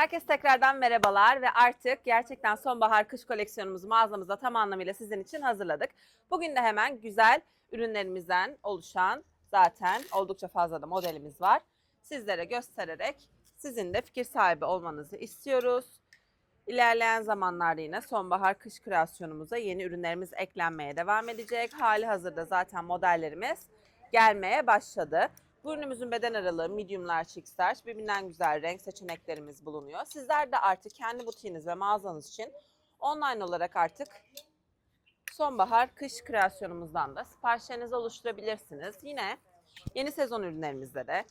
Herkes tekrardan merhabalar ve artık gerçekten sonbahar kış koleksiyonumuzu mağazamızda tam anlamıyla sizin için hazırladık. Bugün de hemen güzel ürünlerimizden oluşan zaten oldukça fazla da modelimiz var. Sizlere göstererek sizin de fikir sahibi olmanızı istiyoruz. İlerleyen zamanlarda yine sonbahar kış kreasyonumuza yeni ürünlerimiz eklenmeye devam edecek. Hali hazırda zaten modellerimiz gelmeye başladı. Bu ürünümüzün beden aralığı medium large x large. Birbirinden güzel renk seçeneklerimiz bulunuyor. Sizler de artık kendi butiğiniz ve mağazanız için online olarak artık sonbahar kış kreasyonumuzdan da siparişlerinizi oluşturabilirsiniz. Yine yeni sezon ürünlerimizde de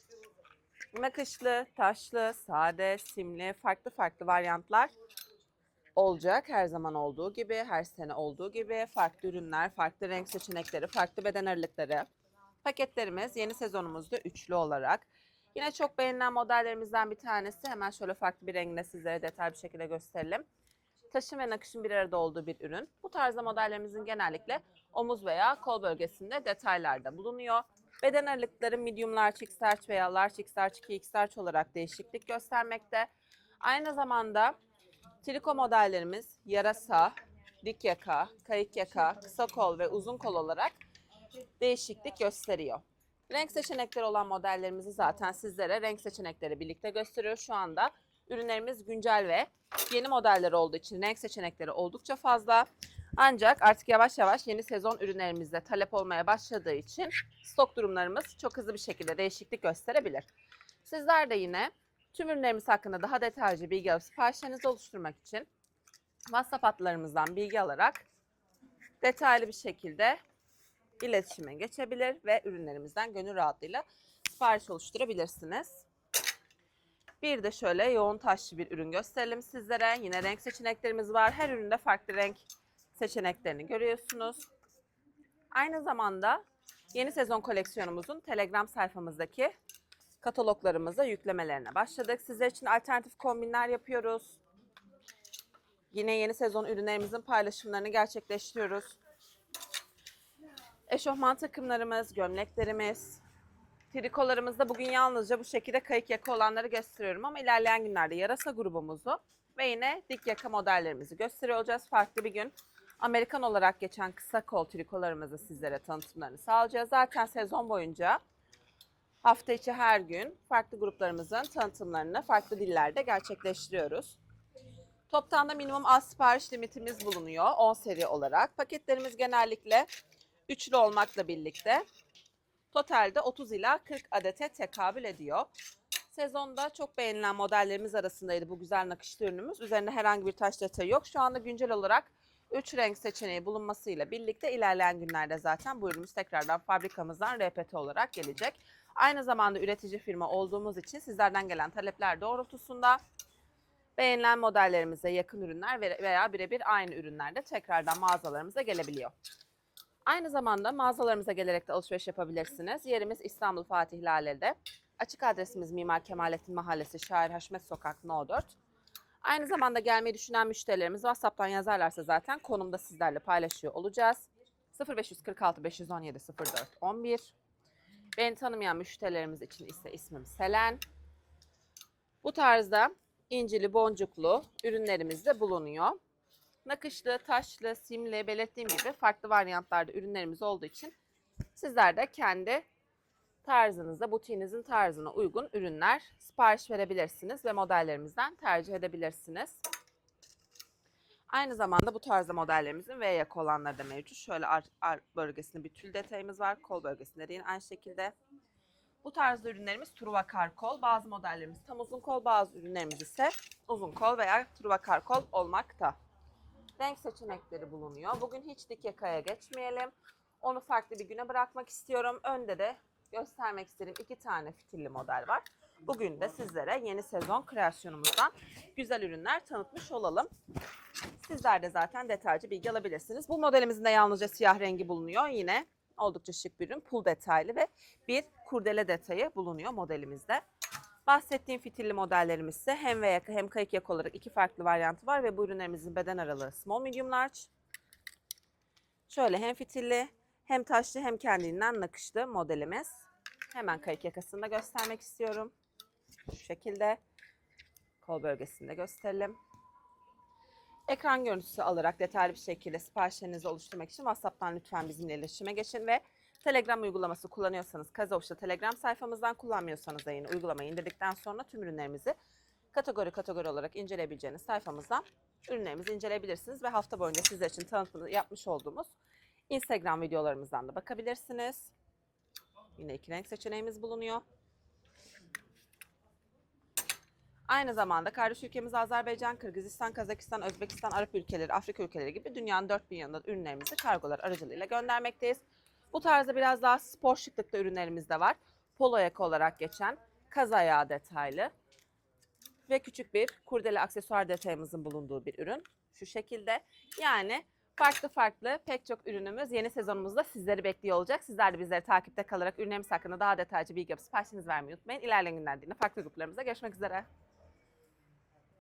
nakışlı, taşlı, sade, simli, farklı farklı varyantlar olacak. Her zaman olduğu gibi, her sene olduğu gibi farklı ürünler, farklı renk seçenekleri, farklı beden aralıkları. Paketlerimiz yeni sezonumuzda üçlü olarak. Yine çok beğenilen modellerimizden bir tanesi. Hemen şöyle farklı bir rengine sizlere detaylı bir şekilde gösterelim. Taşın ve nakışın bir arada olduğu bir ürün. Bu tarzda modellerimizin genellikle omuz veya kol bölgesinde detaylarda bulunuyor. Beden aralıkları medium large x large veya large x large 2 x large olarak değişiklik göstermekte. Aynı zamanda triko modellerimiz yarasa, dik yaka, kayık yaka, kısa kol ve uzun kol olarak değişiklik gösteriyor. Renk seçenekleri olan modellerimizi zaten sizlere renk seçenekleri birlikte gösteriyor. Şu anda ürünlerimiz güncel ve yeni modeller olduğu için renk seçenekleri oldukça fazla. Ancak artık yavaş yavaş yeni sezon ürünlerimizde talep olmaya başladığı için stok durumlarımız çok hızlı bir şekilde değişiklik gösterebilir. Sizler de yine tüm ürünlerimiz hakkında daha detaylıca bilgi alıp siparişlerinizi oluşturmak için WhatsApp hatlarımızdan bilgi alarak detaylı bir şekilde iletişime geçebilir ve ürünlerimizden gönül rahatlığıyla sipariş oluşturabilirsiniz. Bir de şöyle yoğun taşlı bir ürün gösterelim sizlere. Yine renk seçeneklerimiz var. Her üründe farklı renk seçeneklerini görüyorsunuz. Aynı zamanda yeni sezon koleksiyonumuzun Telegram sayfamızdaki kataloglarımıza yüklemelerine başladık. Sizler için alternatif kombinler yapıyoruz. Yine yeni sezon ürünlerimizin paylaşımlarını gerçekleştiriyoruz. Eşofman takımlarımız, gömleklerimiz, trikolarımızda bugün yalnızca bu şekilde kayık yaka olanları gösteriyorum ama ilerleyen günlerde yarasa grubumuzu ve yine dik yaka modellerimizi gösteriyor olacağız. Farklı bir gün Amerikan olarak geçen kısa kol trikolarımızı sizlere tanıtımlarını sağlayacağız. Zaten sezon boyunca hafta içi her gün farklı gruplarımızın tanıtımlarını farklı dillerde gerçekleştiriyoruz. Toptan da minimum az sipariş limitimiz bulunuyor 10 seri olarak. Paketlerimiz genellikle üçlü olmakla birlikte totalde 30 ila 40 adete tekabül ediyor. Sezonda çok beğenilen modellerimiz arasındaydı bu güzel nakışlı ürünümüz. Üzerinde herhangi bir taş detayı yok. Şu anda güncel olarak 3 renk seçeneği bulunmasıyla birlikte ilerleyen günlerde zaten bu ürünümüz tekrardan fabrikamızdan RPT olarak gelecek. Aynı zamanda üretici firma olduğumuz için sizlerden gelen talepler doğrultusunda beğenilen modellerimize yakın ürünler veya birebir aynı ürünler de tekrardan mağazalarımıza gelebiliyor. Aynı zamanda mağazalarımıza gelerek de alışveriş yapabilirsiniz. Yerimiz İstanbul Fatih Lale'de. Açık adresimiz Mimar Kemalettin Mahallesi Şair Haşmet Sokak No 4. Aynı zamanda gelmeyi düşünen müşterilerimiz WhatsApp'tan yazarlarsa zaten konumda sizlerle paylaşıyor olacağız. 0546 517 04 11. Beni tanımayan müşterilerimiz için ise ismim Selen. Bu tarzda incili boncuklu ürünlerimiz de bulunuyor. Nakışlı, taşlı, simli belirttiğim gibi farklı varyantlarda ürünlerimiz olduğu için sizler de kendi tarzınıza, butiğinizin tarzına uygun ürünler sipariş verebilirsiniz ve modellerimizden tercih edebilirsiniz. Aynı zamanda bu tarzda modellerimizin V yaka olanları da mevcut. Şöyle ar, ar bölgesinde bir tül detayımız var. Kol bölgesinde de yine aynı şekilde. Bu tarzda ürünlerimiz truva kar kol. Bazı modellerimiz tam uzun kol, bazı ürünlerimiz ise uzun kol veya truva kar kol olmakta. Renk seçenekleri bulunuyor. Bugün hiç dik yakaya geçmeyelim. Onu farklı bir güne bırakmak istiyorum. Önde de göstermek istediğim iki tane fitilli model var. Bugün de sizlere yeni sezon kreasyonumuzdan güzel ürünler tanıtmış olalım. Sizler de zaten detaylıca bilgi alabilirsiniz. Bu modelimizin de yalnızca siyah rengi bulunuyor. Yine oldukça şık bir ürün. Pul detaylı ve bir kurdele detayı bulunuyor modelimizde. Bahsettiğim fitilli modellerimiz ise hem V yaka hem kayık yaka olarak iki farklı varyantı var ve bu ürünlerimizin beden aralığı small medium large. Şöyle hem fitilli hem taşlı hem kendinden nakışlı modelimiz. Hemen kayık yakasını da göstermek istiyorum. Şu şekilde Kol bölgesinde gösterelim. Ekran görüntüsü alarak detaylı bir şekilde siparişlerinizi oluşturmak için WhatsApp'tan lütfen bizimle iletişime geçin ve Telegram uygulaması kullanıyorsanız Kazavuş'ta Telegram sayfamızdan kullanmıyorsanız da yine uygulamayı indirdikten sonra tüm ürünlerimizi kategori kategori olarak inceleyebileceğiniz sayfamızdan ürünlerimizi inceleyebilirsiniz ve hafta boyunca sizler için tanıtımını yapmış olduğumuz Instagram videolarımızdan da bakabilirsiniz. Yine iki renk seçeneğimiz bulunuyor. Aynı zamanda kardeş ülkemiz Azerbaycan, Kırgızistan, Kazakistan, Özbekistan, Arap ülkeleri, Afrika ülkeleri gibi dünyanın dört bir yanında ürünlerimizi kargolar aracılığıyla göndermekteyiz. Bu tarzda biraz daha spor şıklıkta ürünlerimiz de var. Polo yaka olarak geçen kaz ayağı detaylı ve küçük bir kurdele aksesuar detayımızın bulunduğu bir ürün. Şu şekilde yani farklı farklı pek çok ürünümüz yeni sezonumuzda sizleri bekliyor olacak. Sizler de bizleri takipte kalarak ürünlerimiz hakkında daha detaylıca bilgi yapıp siparişinizi vermeyi unutmayın. İlerleyen günlerde yine farklı gruplarımızda görüşmek üzere.